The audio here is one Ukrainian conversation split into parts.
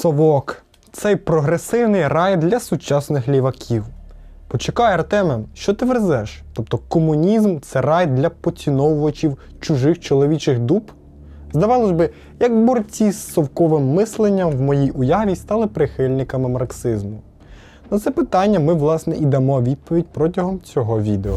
Совок. Цей прогресивний рай для сучасних ліваків. Почекай, Артеме, що ти верзеш? Тобто комунізм це рай для поціновувачів чужих чоловічих дуб? Здавалось би, як борці з совковим мисленням в моїй уяві стали прихильниками марксизму. На це питання ми, власне, і дамо відповідь протягом цього відео.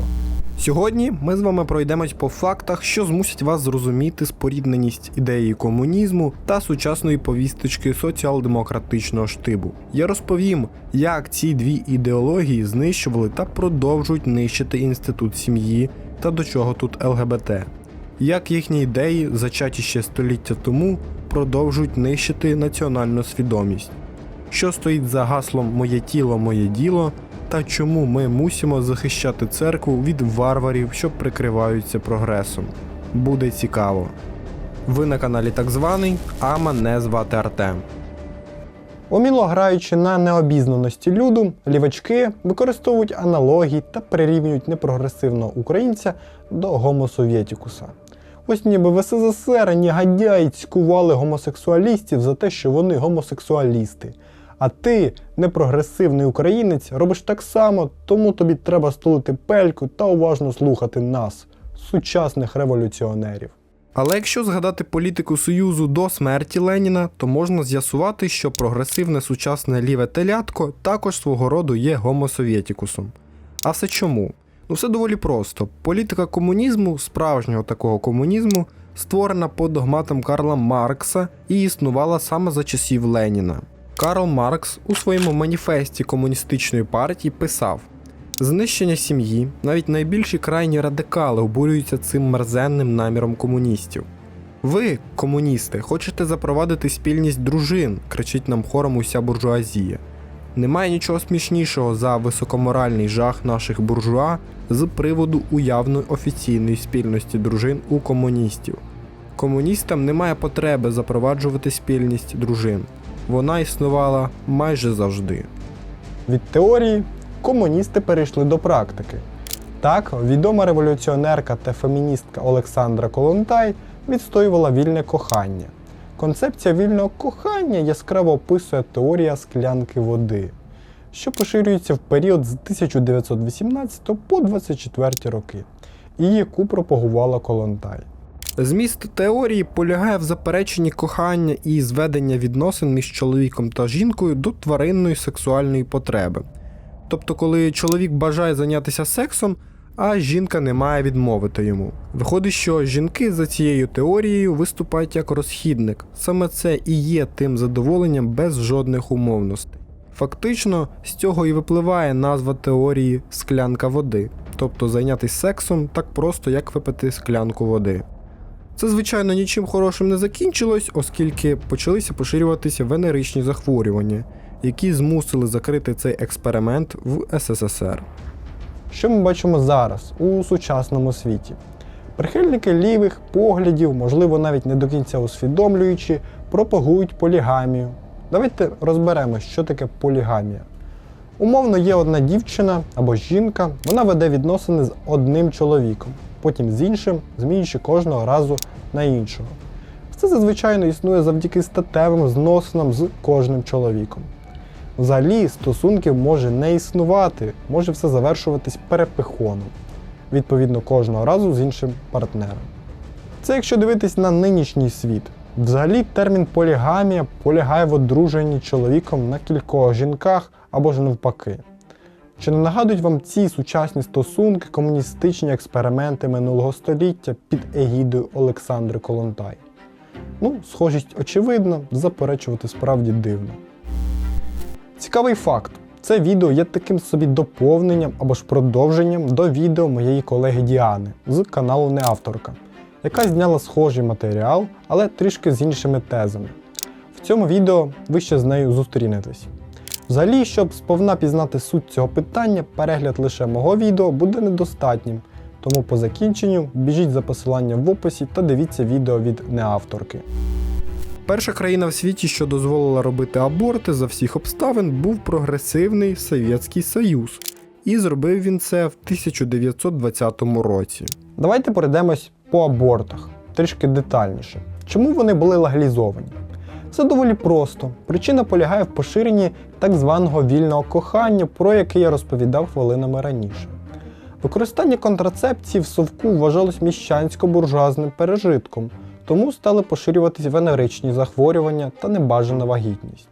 Сьогодні ми з вами пройдемось по фактах, що змусять вас зрозуміти спорідненість ідеї комунізму та сучасної повісточки соціал-демократичного штибу. Я розповім, як ці дві ідеології знищували та продовжують нищити інститут сім'ї та до чого тут ЛГБТ. Як їхні ідеї, зачаті ще століття тому, продовжують нищити національну свідомість. Що стоїть за гаслом Моє тіло, моє діло та чому ми мусимо захищати церкву від варварів, що прикриваються прогресом. Буде цікаво. Ви на каналі так званий, а мене звати Артем. Уміло граючи на необізнаності люду, лівачки використовують аналогії та прирівнюють непрогресивного українця до гомосовєтікуса. Ось ніби в СССР негодяї цькували гомосексуалістів за те, що вони гомосексуалісти. А ти, непрогресивний українець, робиш так само, тому тобі треба стулити пельку та уважно слухати нас, сучасних революціонерів. Але якщо згадати політику Союзу до смерті Леніна, то можна з'ясувати, що прогресивне сучасне ліве телятко також свого роду є гомосовєтікусом. А все чому? Ну все доволі просто. Політика комунізму, справжнього такого комунізму, створена по догматам Карла Маркса і існувала саме за часів Леніна. Карл Маркс у своєму маніфесті комуністичної партії писав: знищення сім'ї, навіть найбільші крайні радикали обурюються цим мерзенним наміром комуністів. Ви, комуністи, хочете запровадити спільність дружин, кричить нам хором уся буржуазія. Немає нічого смішнішого за високоморальний жах наших буржуа з приводу уявної офіційної спільності дружин у комуністів. Комуністам немає потреби запроваджувати спільність дружин. Вона існувала майже завжди. Від теорії комуністи перейшли до практики. Так, відома революціонерка та феміністка Олександра Колонтай відстоювала вільне кохання. Концепція вільного кохання яскраво описує теорія склянки води, що поширюється в період з 1918 по 24 роки, і яку пропагувала Колонтай. Зміст теорії полягає в запереченні кохання і зведення відносин між чоловіком та жінкою до тваринної сексуальної потреби. Тобто, коли чоловік бажає зайнятися сексом, а жінка не має відмовити йому. Виходить, що жінки за цією теорією виступають як розхідник. Саме це і є тим задоволенням без жодних умовностей. Фактично, з цього і випливає назва теорії склянка води, тобто зайнятися сексом так просто, як випити склянку води. Це, звичайно, нічим хорошим не закінчилось, оскільки почалися поширюватися венеричні захворювання, які змусили закрити цей експеримент в СССР. Що ми бачимо зараз у сучасному світі? Прихильники лівих поглядів, можливо, навіть не до кінця усвідомлюючи, пропагують полігамію. Давайте розберемо, що таке полігамія. Умовно, є одна дівчина або жінка, вона веде відносини з одним чоловіком, потім з іншим, змінюючи кожного разу на іншого. Це зазвичай існує завдяки статевим зносинам з кожним чоловіком. Взагалі, стосунків може не існувати, може все завершуватись перепихоном, відповідно кожного разу з іншим партнером. Це якщо дивитись на нинішній світ. Взагалі, термін полігамія полягає в одруженні чоловіком на кількох жінках або ж навпаки. Чи не нагадують вам ці сучасні стосунки, комуністичні експерименти минулого століття під егідою Олександри Колонтай? Ну, схожість очевидна, заперечувати справді дивно. Цікавий факт. Це відео є таким собі доповненням або ж продовженням до відео моєї колеги Діани з каналу Неавторка, яка зняла схожий матеріал, але трішки з іншими тезами. В цьому відео ви ще з нею зустрінетесь. Взагалі, щоб сповна пізнати суть цього питання, перегляд лише мого відео буде недостатнім, тому по закінченню біжіть за посиланням в описі та дивіться відео від неавторки. Перша країна в світі, що дозволила робити аборти за всіх обставин, був прогресивний Совєтський Союз, і зробив він це в 1920 році. Давайте пройдемось по абортах трішки детальніше. Чому вони були легалізовані? Все доволі просто. Причина полягає в поширенні так званого вільного кохання, про яке я розповідав хвилинами раніше. Використання контрацепції в совку вважалось міщансько-буржуазним пережитком, тому стали поширюватись венеричні захворювання та небажана вагітність.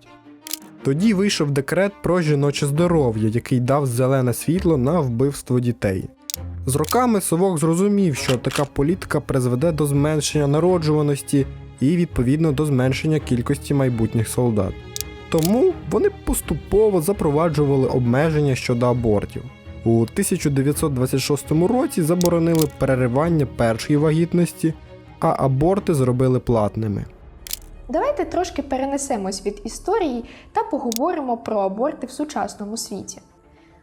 Тоді вийшов декрет про жіноче здоров'я, який дав зелене світло на вбивство дітей. З роками Совок зрозумів, що така політика призведе до зменшення народжуваності і відповідно до зменшення кількості майбутніх солдат. Тому вони поступово запроваджували обмеження щодо абортів. У 1926 році заборонили переривання першої вагітності, а аборти зробили платними. Давайте трошки перенесемось від історії та поговоримо про аборти в сучасному світі.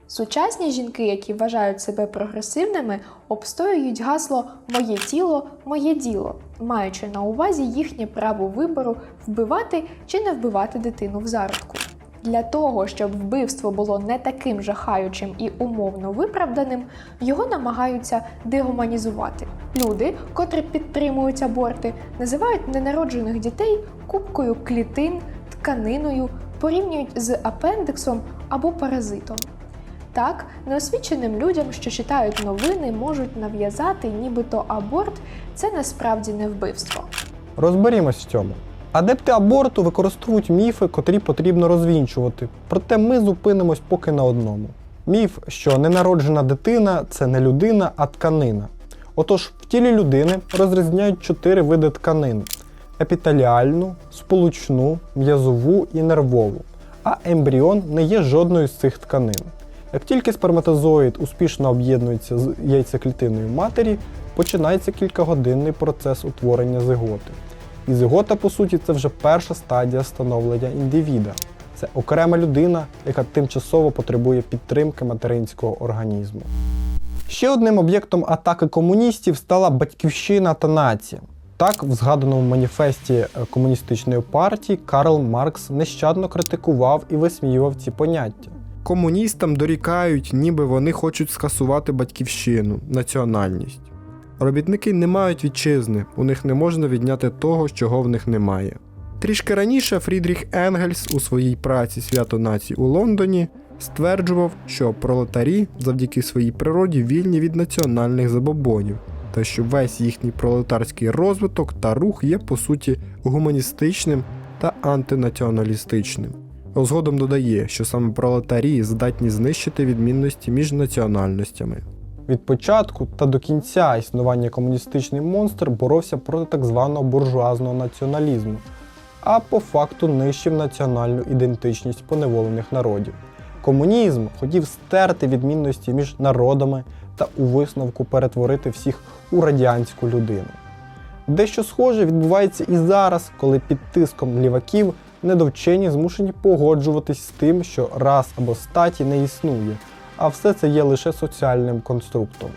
Сучасні жінки, які вважають себе прогресивними, обстоюють гасло Моє тіло, моє діло, маючи на увазі їхнє право вибору вбивати чи не вбивати дитину в зародку. Для того, щоб вбивство було не таким жахаючим і умовно виправданим, його намагаються дегуманізувати. Люди, котрі підтримують аборти, називають ненароджених дітей кубкою клітин, тканиною, порівнюють з апендиксом або паразитом. Так, неосвіченим людям, що читають новини, можуть нав'язати, нібито аборт це насправді не вбивство. Розберімось в цьому. Адепти аборту використовують міфи, котрі потрібно розвінчувати. Проте ми зупинимось поки на одному. Міф, що ненароджена дитина це не людина, а тканина. Отож, в тілі людини розрізняють чотири види тканин: епітеліальну, сполучну, м'язову і нервову. А ембріон не є жодною з цих тканин. Як тільки сперматозоїд успішно об'єднується з яйцеклітиною матері, починається кількагодинний процес утворення зиготи. І зигота, по суті, це вже перша стадія становлення індивіда. Це окрема людина, яка тимчасово потребує підтримки материнського організму. Ще одним об'єктом атаки комуністів стала батьківщина та нація. Так, в згаданому маніфесті комуністичної партії Карл Маркс нещадно критикував і висміював ці поняття. Комуністам дорікають, ніби вони хочуть скасувати батьківщину, національність. Робітники не мають вітчизни, у них не можна відняти того, чого в них немає. Трішки раніше Фрідріх Енгельс у своїй праці Свято націй у Лондоні стверджував, що пролетарі завдяки своїй природі вільні від національних забобонів, та що весь їхній пролетарський розвиток та рух є по суті гуманістичним та антинаціоналістичним. Згодом додає, що саме пролетарі здатні знищити відмінності між національностями. Від початку та до кінця існування комуністичний монстр боровся проти так званого буржуазного націоналізму, а по факту нищив національну ідентичність поневолених народів. Комунізм хотів стерти відмінності між народами та у висновку перетворити всіх у радянську людину. Дещо схоже відбувається і зараз, коли під тиском ліваків недовчені змушені погоджуватись з тим, що рас або статі не існує, а все це є лише соціальним конструктом.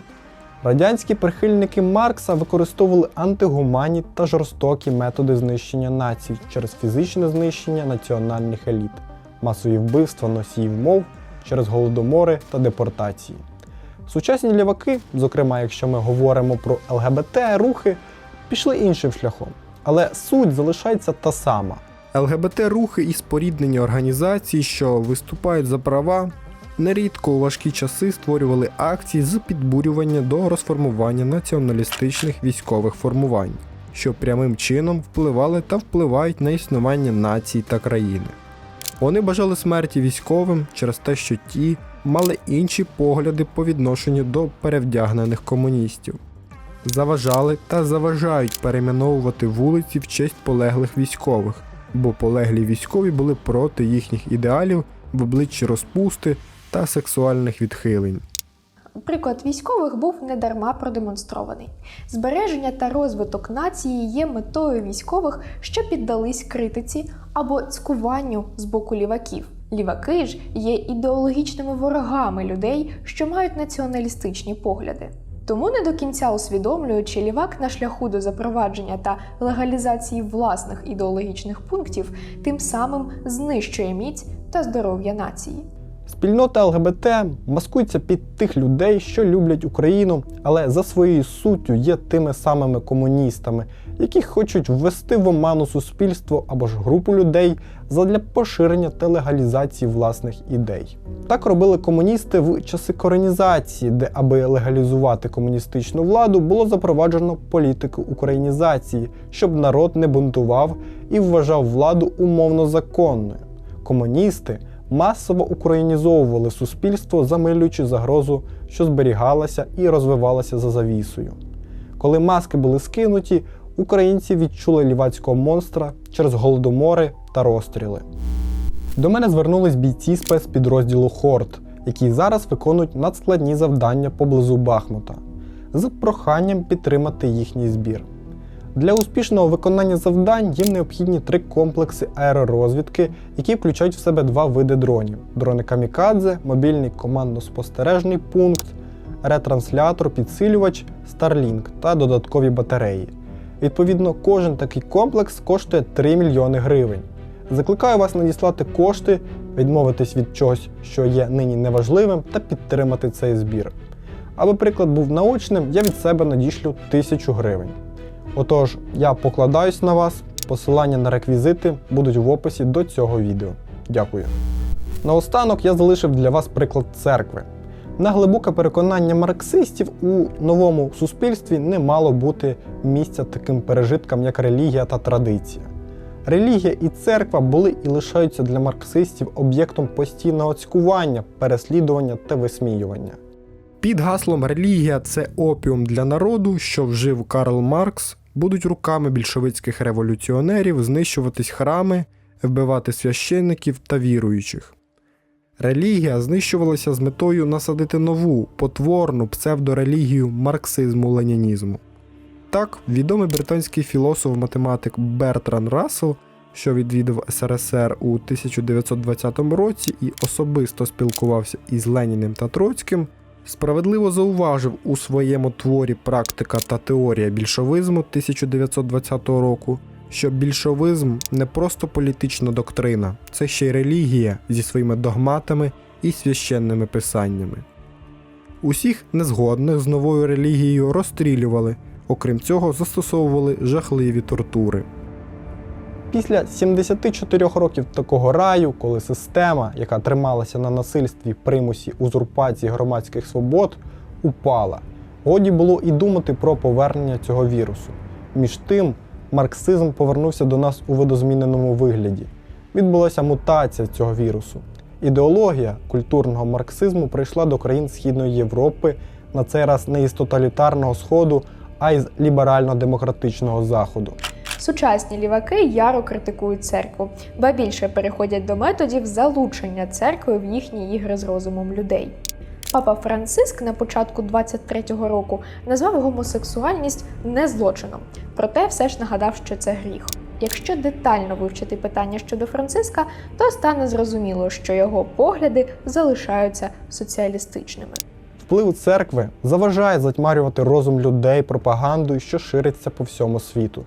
Радянські прихильники Маркса використовували антигуманні та жорстокі методи знищення націй через фізичне знищення національних еліт, масові вбивства носіїв мов через голодомори та депортації. Сучасні ліваки, зокрема, якщо ми говоримо про ЛГБТ рухи, пішли іншим шляхом, але суть залишається та сама. ЛГБТ-рухи і споріднені організації, що виступають за права, нерідко у важкі часи створювали акції з підбурювання до розформування націоналістичних військових формувань, що прямим чином впливали та впливають на існування націй та країни. Вони бажали смерті військовим через те, що ті мали інші погляди по відношенню до перевдягнених комуністів. Заважали та заважають перейменовувати вулиці в честь полеглих військових, бо полеглі військові були проти їхніх ідеалів в обличчі розпусти та сексуальних відхилень. Приклад військових був недарма продемонстрований. Збереження та розвиток нації є метою військових, що піддались критиці або цькуванню з боку ліваків. Ліваки ж є ідеологічними ворогами людей, що мають націоналістичні погляди. Тому не до кінця усвідомлюючи, лівак на шляху до запровадження та легалізації власних ідеологічних пунктів, тим самим знищує міць та здоров'я нації. Спільнота ЛГБТ маскується під тих людей, що люблять Україну, але за своєю суттю є тими самими комуністами, які хочуть ввести в оману суспільство або ж групу людей задля поширення та легалізації власних ідей. Так робили комуністи в часи коронізації, де, аби легалізувати комуністичну владу, було запроваджено політику українізації, щоб народ не бунтував і вважав владу умовно законною. Комуністи масово українізовували суспільство, замилюючи загрозу, що зберігалася і розвивалася за завісою. Коли маски були скинуті, українці відчули лівацького монстра через голодомори та розстріли. До мене звернулись бійці спецпідрозділу Хорт, які зараз виконують надскладні завдання поблизу Бахмута, з проханням підтримати їхній збір. Для успішного виконання завдань їм необхідні три комплекси аеророзвідки, які включають в себе два види дронів: дрони Камікадзе, мобільний командно-спостережний пункт, ретранслятор, підсилювач Starlink та додаткові батареї. Відповідно, кожен такий комплекс коштує 3 мільйони гривень. Закликаю вас надіслати кошти, відмовитись від чогось, що є нині неважливим, та підтримати цей збір. Аби приклад був наочним, я від себе надішлю 1000 гривень. Отож, я покладаюсь на вас, посилання на реквізити будуть в описі до цього відео. Дякую. Наостанок я залишив для вас приклад церкви. На глибоке переконання марксистів у новому суспільстві не мало бути місця таким пережиткам, як релігія та традиція. Релігія і церква були і лишаються для марксистів об'єктом постійного цькування, переслідування та висміювання. Під гаслом релігія це опіум для народу, що вжив Карл Маркс, будуть руками більшовицьких революціонерів знищуватись храми, вбивати священників та віруючих. Релігія знищувалася з метою насадити нову, потворну псевдорелігію марксизму-ленінізму. Так, відомий британський філософ-математик Бертран Рассел, що відвідав СРСР у 1920 році і особисто спілкувався із Леніним та Троцьким, справедливо зауважив у своєму творі Практика та теорія більшовизму 1920 року, що більшовизм не просто політична доктрина, це ще й релігія зі своїми догматами і священними писаннями. Усіх незгодних з новою релігією розстрілювали, окрім цього, застосовували жахливі тортури. Після 74 років такого раю, коли система, яка трималася на насильстві, примусі, узурпації громадських свобод, упала, годі було і думати про повернення цього вірусу. Між тим, марксизм повернувся до нас у видозміненому вигляді. Відбулася мутація цього вірусу. Ідеологія культурного марксизму прийшла до країн Східної Європи на цей раз не із тоталітарного сходу, а із ліберально-демократичного заходу. Сучасні ліваки яро критикують церкву, ба більше переходять до методів залучення церкви в їхні ігри з розумом людей. Папа Франциск на початку 23-го року назвав гомосексуальність не злочином, проте все ж нагадав, що це гріх. Якщо детально вивчити питання щодо Франциска, то стане зрозуміло, що його погляди залишаються соціалістичними. Вплив церкви заважає затьмарювати розум людей пропагандою, що шириться по всьому світу.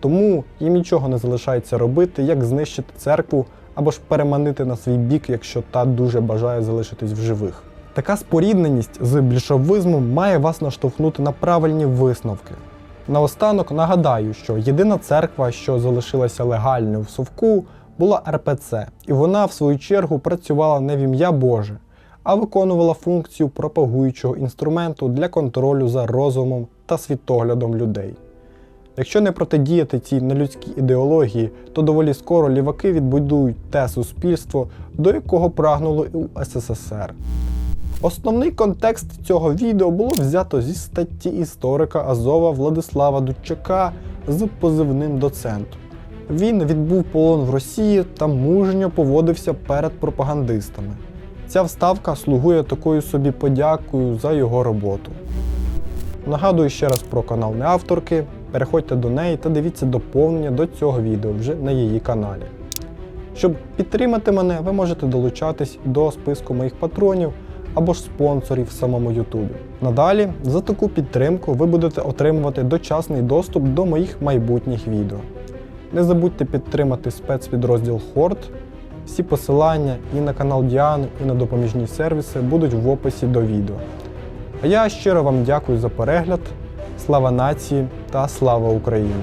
Тому їм нічого не залишається робити, як знищити церкву або ж переманити на свій бік, якщо та дуже бажає залишитись в живих. Така спорідненість з більшовизмом має вас наштовхнути на правильні висновки. Наостанок нагадаю, що єдина церква, що залишилася легальною в Совку, була РПЦ, і вона, в свою чергу, працювала не в ім'я Боже, а виконувала функцію пропагуючого інструменту для контролю за розумом та світоглядом людей. Якщо не протидіяти цій нелюдській ідеології, то доволі скоро ліваки відбудують те суспільство, до якого прагнули у СССР. Основний контекст цього відео було взято зі статті історика Азова Владислава Дудчака з позивним доцент. Він відбув полон в Росії та мужньо поводився перед пропагандистами. Ця вставка слугує такою собі подякою за його роботу. Нагадую ще раз про канал неавторки. Переходьте до неї та дивіться доповнення до цього відео вже на її каналі. Щоб підтримати мене, ви можете долучатись до списку моїх патронів або ж спонсорів в самому Ютубі. Надалі за таку підтримку ви будете отримувати дочасний доступ до моїх майбутніх відео. Не забудьте підтримати спецпідрозділ Хорт. Всі посилання і на канал Діани, і на допоміжні сервіси будуть в описі до відео. А я щиро вам дякую за перегляд. Слава нації та слава Україні!